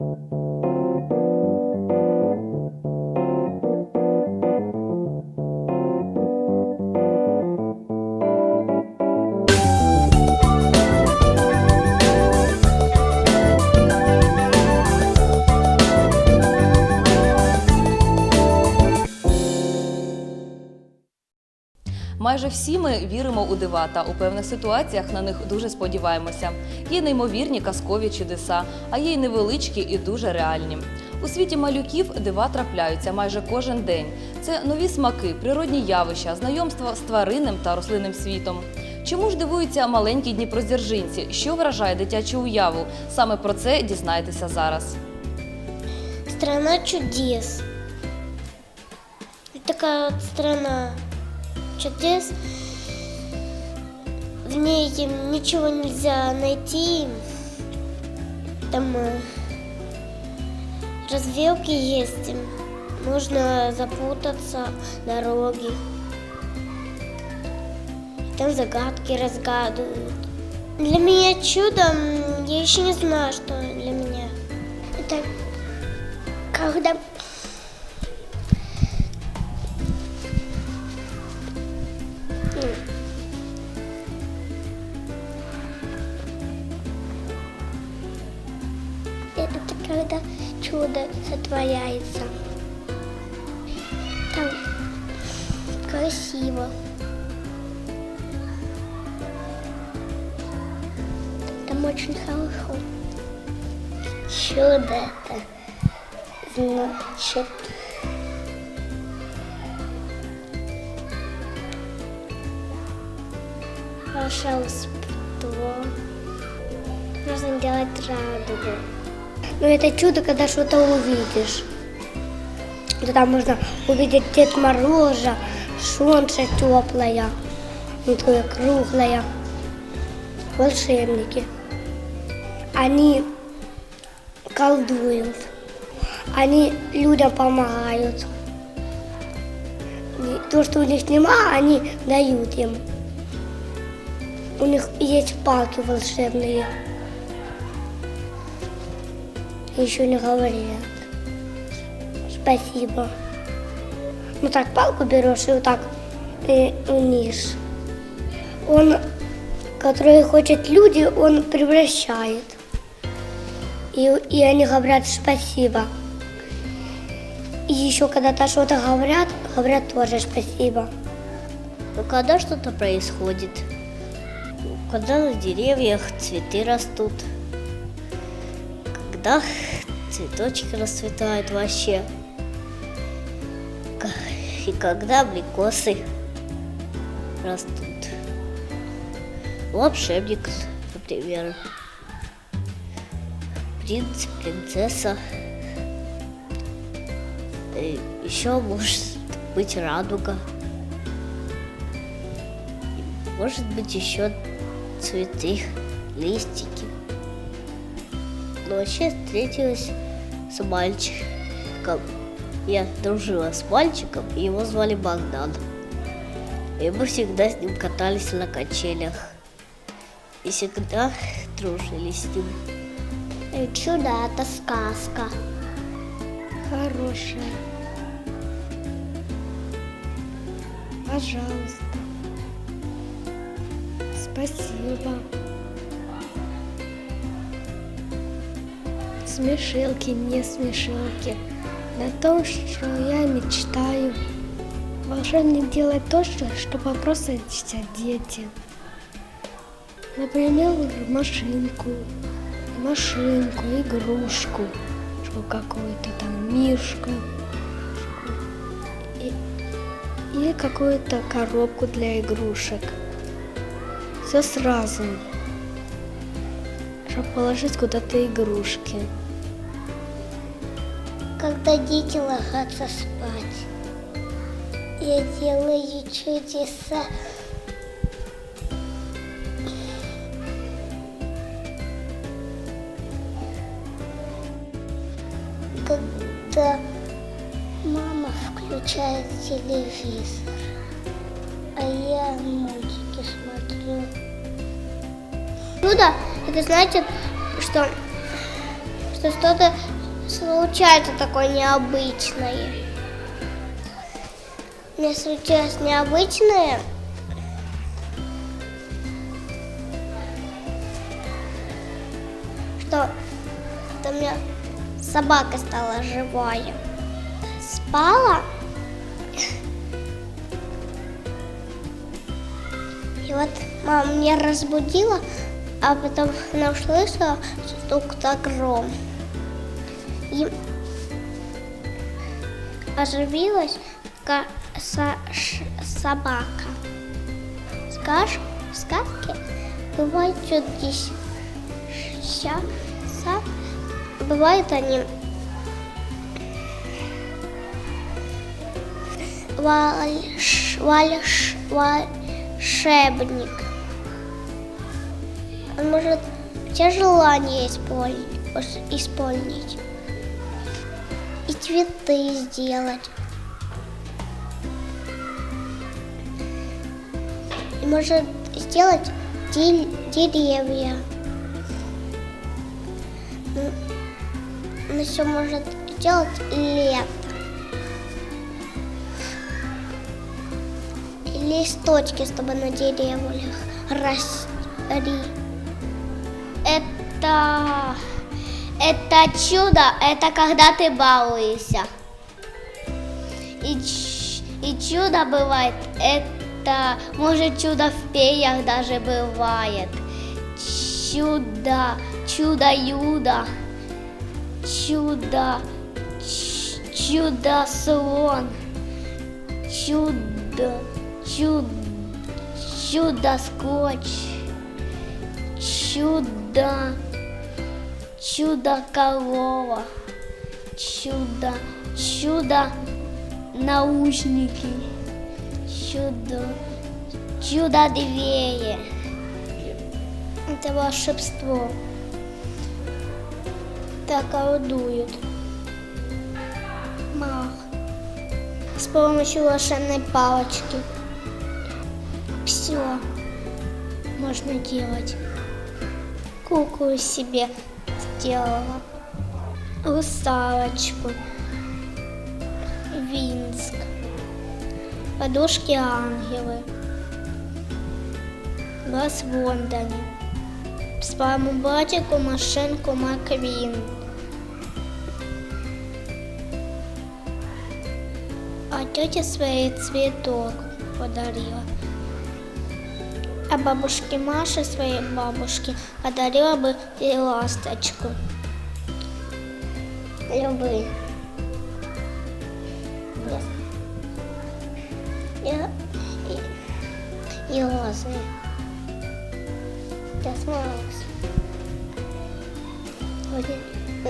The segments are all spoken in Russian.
Thank you. Майже всі ми віримо у дива та у певних ситуаціях на них дуже сподіваємося. Є неймовірні казкові чудеса, а є й невеличкі і дуже реальні. У світі малюків дива трапляються майже кожен день. Це нові смаки, природні явища, знайомство з тваринним та рослинним світом. Чому ж дивуються маленькі дніпродзержинці? Що вражає дитячу уяву? Саме про це дізнаєтеся зараз. Страна чудес. Такая вот страна чудес. В ней ничего нельзя найти. Там э, развилки есть. Можно запутаться, дороги. Там загадки разгадывают. Для меня чудом, я еще не знаю, что для меня. Это когда это когда чудо сотворяется. Там красиво. Там очень хорошо. Чудо это значит волшебство. Можно делать радугу. Но это чудо, когда что-то увидишь. Тогда можно увидеть Дед Мороза, солнце теплое, ну, такое круглое. Волшебники. Они колдуют. Они людям помогают. И то, что у них нема, они дают им. У них есть палки волшебные. Еще не говорят. Спасибо. Ну так палку берешь и вот так и унишь. Он, который хочет люди, он превращает. И, и они говорят спасибо. И еще когда-то что-то говорят, говорят тоже спасибо. Ну, когда что-то происходит, когда на деревьях цветы растут, когда цветочки расцветают вообще, и когда абрикосы растут. Волшебник, например, принц, принцесса, И еще может быть радуга. И Может быть еще цветы, листики. Но вообще встретилась с мальчиком. Я дружила с мальчиком, его звали Богдан. И мы всегда с ним катались на качелях. И всегда дружили с ним. И чудо это сказка. Хорошая. Пожалуйста. Спасибо. Смешилки, не смешилки. На то, что я мечтаю. Волшебник делает то, что, что попросят дети. Например, машинку, машинку, игрушку, что какую-то там мишку и, или какую-то коробку для игрушек. Все сразу, чтобы положить куда-то игрушки. Когда дети ложатся спать, я делаю чудеса. Когда мама включает телевизор, а я мультики смотрю. Чудо, это значит, что что-то случается такое необычное. Мне случилось необычное. Что, что у меня собака стала живая. Спала. И вот мама меня разбудила, а потом она услышала стук гром. И оживилась собака. Скаж, в сказке бывает чудес. Ща, са, бывают они вальш, вальш, волшебник. Он может все желания исполнить, исполнить. Цветы сделать. Может сделать де- деревья. Он еще может сделать лето. И листочки, чтобы на деревьях росли. Это... Это чудо, это когда ты балуешься. И, и чудо бывает, это, может, чудо в перьях даже бывает. Чудо, чудо, ч- чудо-слон, чудо, чудо, чудо-скотч, чудо, чудо-корова, чудо, чудо, наушники, чудо, чудо-двери. Это волшебство. Так колдуют. Мах. С помощью волшебной палочки. Все можно делать. Куклу себе сделала. Русалочку. Винск. Подушки ангелы. Вас в. Своему братику машинку Маквин. А тетя своей цветок подарила. А бабушке Маше, своей бабушке, подарила бы и ласточку. Любые. Я, и, и розы. Я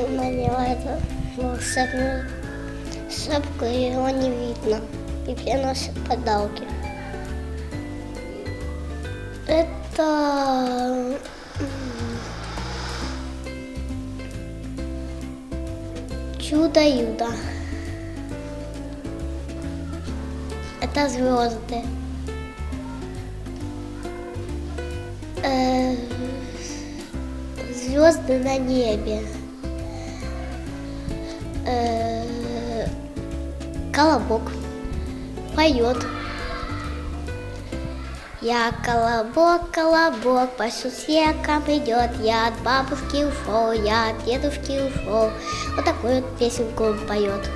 надела эту волшебную шапку, и его не видно. И все носят подарки. Это... Чудо-юдо. Это звезды. Э, Звезды на небе. Э, Колобок поет. Я колобок, колобок, по сусекам идет. Я от бабушки ушел, я от дедушки ушел. Вот такую вот песенку он поет.